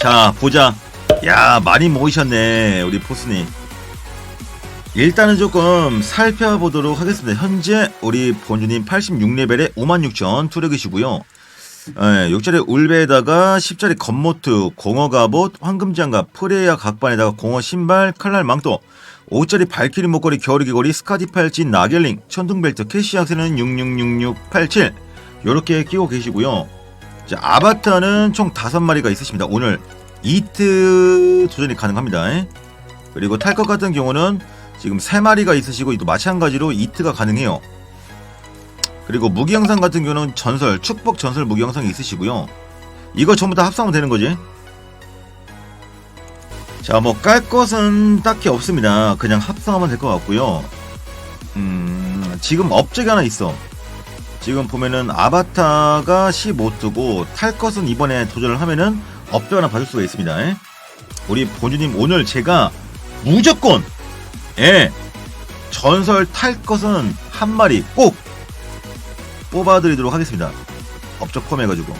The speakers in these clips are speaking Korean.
자 보자. 야 많이 모이셨네 우리 포스님. 일단은 조금 살펴보도록 하겠습니다. 현재 우리 본주님 86레벨에 56,000 투력이시고요. 예, 6짜리 울베에다가 10짜리 겉모트, 공어 갑옷, 황금장갑, 프레야 각반에다가 공어 신발, 칼날 망토 5짜리 발키리 목걸이, 겨울이 귀걸이, 스카디 팔찌, 나겔링, 천둥벨트, 캐시 약세는 666687 요렇게 끼고 계시고요 자, 아바타는 총 5마리가 있으십니다 오늘 이트 도전이 가능합니다 예? 그리고 탈것 같은 경우는 지금 3마리가 있으시고 또 마찬가지로 이트가 가능해요 그리고 무기 영상 같은 경우는 전설, 축복 전설 무기 영상이 있으시고요. 이거 전부 다 합성하면 되는 거지. 자, 뭐 깔 것은 딱히 없습니다. 그냥 합성하면 될 것 같고요. 음, 지금 업적이 하나 있어. 지금 보면은 아바타가 15트고 탈 것은 이번에 도전을 하면은 업적 하나 받을 수가 있습니다. 예? 우리 본주님 오늘 제가 무조건 예 전설 탈 것은 한 마리 꼭 뽑아드리도록 하겠습니다. 업적 폼해가지고.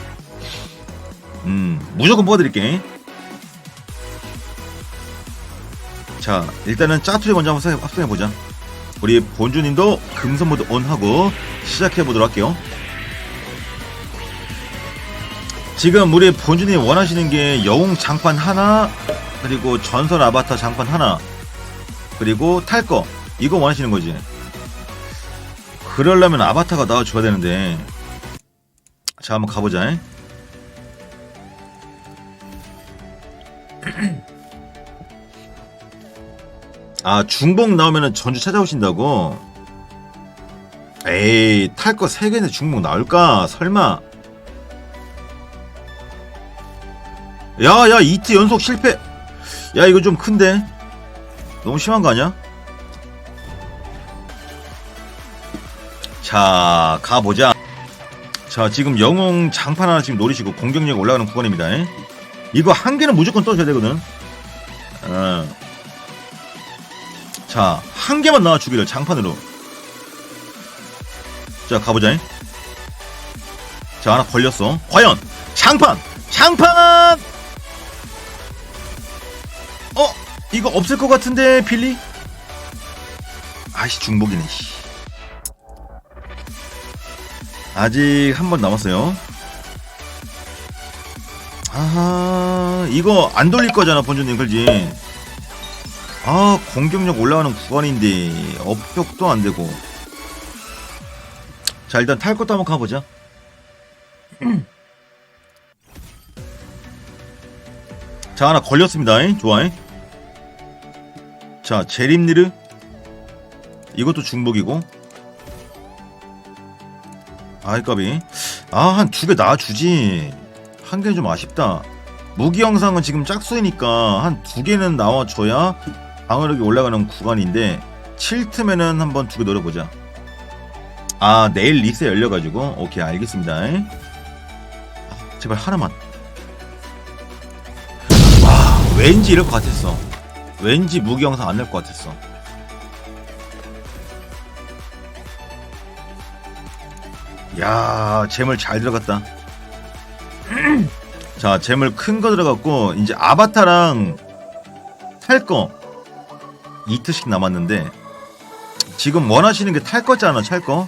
음, 무조건 뽑아드릴게. 자, 일단은 짜투리 먼저 한번 합성해보자. 우리 본주님도 금선 모드 온 하고 시작해 보도록 할게요. 지금 우리 본주님 원하시는 게 영웅 장판 하나, 그리고 전설 아바타 장판 하나, 그리고 탈 거. 이거 원하시는 거지. 그러려면 아바타가 나와줘야 되는데 자 한번 가보자 아 중복 나오면은 전주 찾아오신다고? 에이 탈 거 3개인데 중복 나올까? 설마. 야야 이트 연속 실패. 야 이거 좀 큰데? 너무 심한 거 아니야? 자 가보자. 자 지금 영웅 장판 하나 지금 노리시고 공격력 올라가는 구간입니다. 에? 이거 한 개는 무조건 떠줘야 되거든. 어. 자 한 개만 나와 주기를 장판으로 자 가보자 에? 자 하나 걸렸어 과연 장판 장판 어 이거 없을 것 같은데 빌리 아씨 중복이네 씨. 아직 한 번 남았어요. 아, 이거 안 돌릴 거잖아, 본주님, 그지? 아, 공격력 올라가는 구간인데, 업격도 안 되고. 자, 일단 탈 것도 한번 가보자. 자, 하나 걸렸습니다. 잉? 좋아. 잉? 자, 제림니르. 이것도 중복이고. 아이까비 아 한 두 개 나와주지 한 개는 좀 아쉽다 무기 영상은 지금 짝수이니까 한 두 개는 나와줘야 방어력이 올라가는 구간인데 7틈에는 한번 두 개 노려보자. 아 내일 리세 열려가지고. 오케이 알겠습니다. 아, 제발 하나만. 와 왠지 이럴 것 같았어. 왠지 무기 영상 안 낼 것 같았어. 야 재물 잘 들어갔다. 자 재물 큰 거 들어갔고 이제 아바타랑 탈거 이트씩 남았는데 지금 원하시는 게 탈 거잖아 탈거?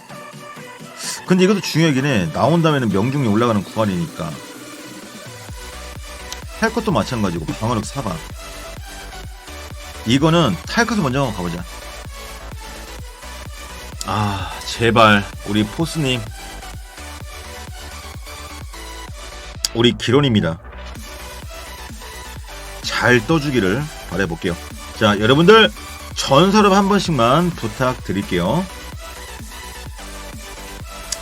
근데 이것도 중요하긴 해 나온다면 명중이 올라가는 구간이니까. 탈 것도 마찬가지고 방어력 4반. 이거는 탈 것을 먼저 가보자. 아 제발 우리 포스님. 우리 기론입니다. 잘 떠주기를 바라볼게요. 자, 여러분들 전설업 한 번씩만 부탁드릴게요.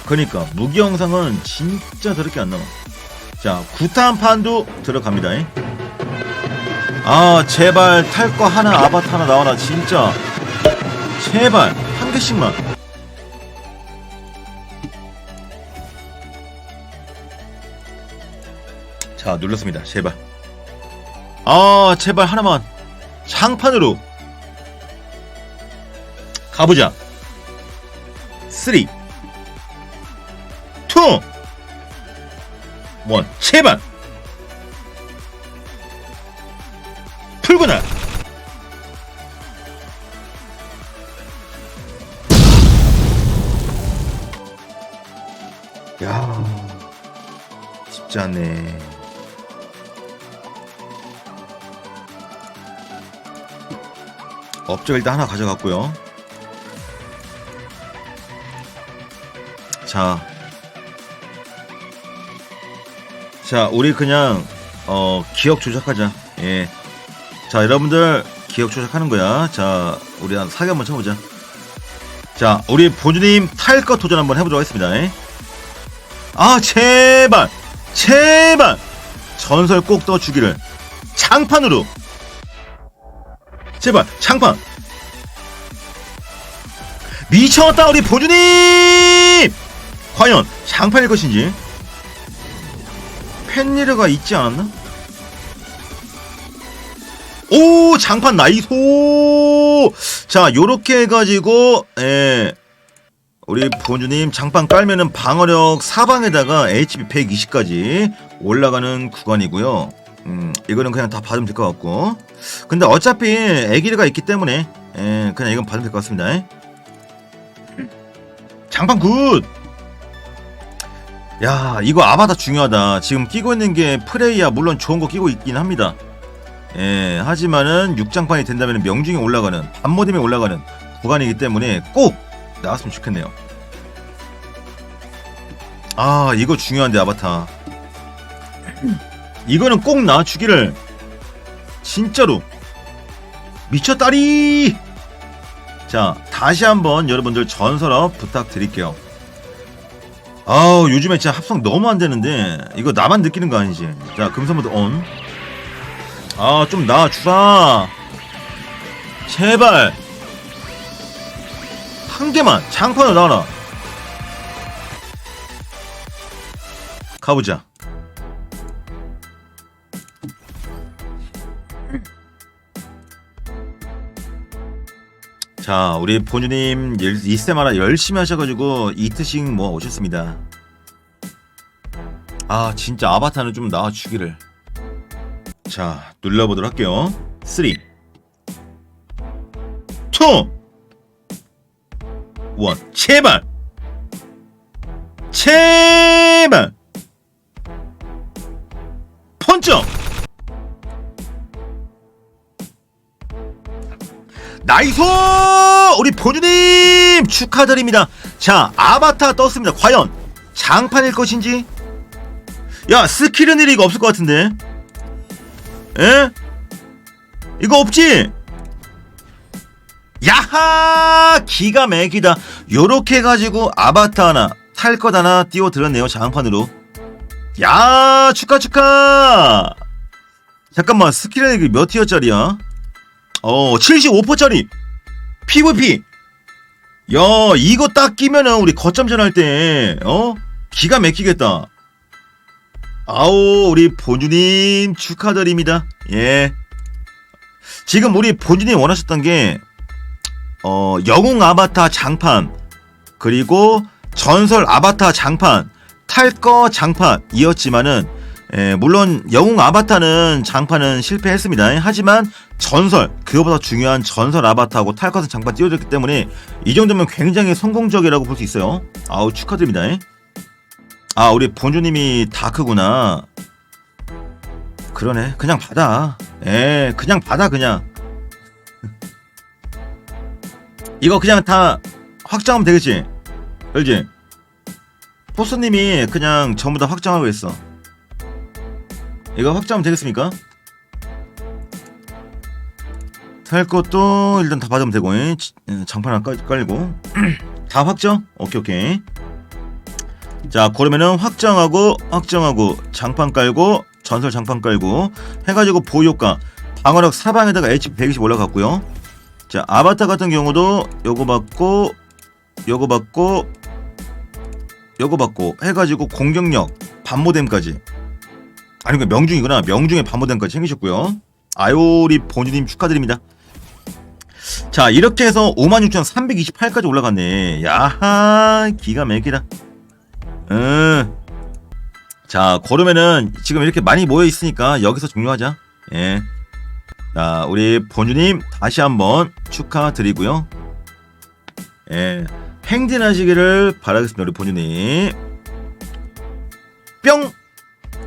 그니까 무기 영상은 진짜 더럽게 안 나와. 자, 구탄 판도 들어갑니다. 아, 제발 탈 거 하나 아바타 하나 나와라. 진짜. 제발 한 개씩만. 자 눌렀습니다 제발 아 제발 하나만 장판으로 가보자. 3, 2, 1. 제발! 출근해! 야 쉽지 않네. 업적 일단 하나 가져갔고요. 자, 자, 우리 그냥 어 기억 조작하자. 예. 자, 여러분들 기억 조작하는 거야. 자, 우리 한 사기 한번 쳐보자. 자, 우리 본주님 탈것 도전 한번 해보도록 하겠습니다. 예. 아, 제발, 제발 전설 꼭 떠주기를 장판으로. 제발 장판. 미쳤다 우리 본주님. 과연 장판일 것인지. 펜리르가 있지 않았나? 오 장판 나이소 자 요렇게 해가지고 예 우리 본주님 장판 깔면은 방어력 사방에다가 HP 120까지 올라가는 구간이고요 음 이거는 그냥 다 받으면 될 것 같고 근데 어차피 애기가 있기 때문에 예 그냥 이건 받으면 될 것 같습니다 예. 장판 굿 야, 이거 아바타 중요하다. 지금 끼고 있는 게 프레이야. 물론 좋은 거 끼고 있긴 합니다. 예, 하지만은 6장판이 된다면 명중에 올라가는, 반모뎀에 올라가는 구간이기 때문에 꼭 나왔으면 좋겠네요. 아, 이거 중요한데, 아바타. 이거는 꼭 나와주기를. 진짜로. 미쳤다리! 자, 다시 한번 여러분들 전설업 부탁드릴게요. 아우 요즘에 진짜 합성 너무 안 되는데 이거 나만 느끼는 거 아니지? 자 금성모드 온. 아 좀 나와주라. 제발 한 개만 장판으로 나와라. 가보자. 자, 우리 본주님 이세마라 열심히 하셔가지고 이트씩 뭐 오셨습니다. 아, 진짜 아바타는 좀 나와주기를. 자, 눌러보도록 할게요. 3, 2, 1. 제발! 제발! 나이소! 우리 본주님 축하드립니다. 자, 아바타 떴습니다. 과연 장판일 것인지? 야, 스킬은 일이 이거 없을 것 같은데? 에? 이거 없지? 야하! 기가 막히다. 요렇게 해가지고 아바타 하나, 탈것 하나 띄워드렸네요. 장판으로. 야, 축하, 축하! 잠깐만, 스킬은 이게 몇 티어짜리야? 어, 75%짜리 PVP. 야, 이거 딱 끼면은 우리 거점전 할 때, 어? 기가 막히겠다. 아오, 우리 본주님 축하드립니다. 예. 지금 우리 본주님 원하셨던 게, 어, 영웅 아바타 장판, 그리고 전설 아바타 장판, 탈거 장판 이었지만은, 예, 물론 영웅 아바타는 장판은 실패했습니다. 하지만 전설 그거보다 중요한 전설 아바타하고 탈것은 장판 띄워졌기 때문에 이 정도면 굉장히 성공적이라고 볼 수 있어요. 아우 축하드립니다. 아 우리 본주님이 다크구나. 그러네. 그냥 받아. 예, 그냥 받아 그냥. 이거 그냥 다 확장하면 되겠지. 알지? 포스님이 그냥 전부 다 확장하고 있어. 이거 확장하면 되겠습니까? 탈 것도 일단 다 받으면 되고 예, 장판 하나 깔- 깔고 다 확정? 오케이 오케이 자 그러면은 확정하고 확정하고 장판 깔고 전설 장판 깔고 해가지고 보효과 방어력 사방에다가 HP 120 올라갔고요 자 아바타 같은 경우도 요거 받고 요거 받고 요거 받고 해가지고 공격력 반모뎀까지 아니 그 명중이구나. 명중에 반모뎀까지 챙기셨고요. 아요리 본주님 축하드립니다. 자 이렇게 해서 56,328까지 올라갔네. 야하 기가 막히다. 음. 자 그러면은 지금 이렇게 많이 모여 있으니까 여기서 종료하자. 예. 자 우리 본주님 다시 한번 축하드리고요. 예. 행진하시기를 바라겠습니다 우리 본주님. 뿅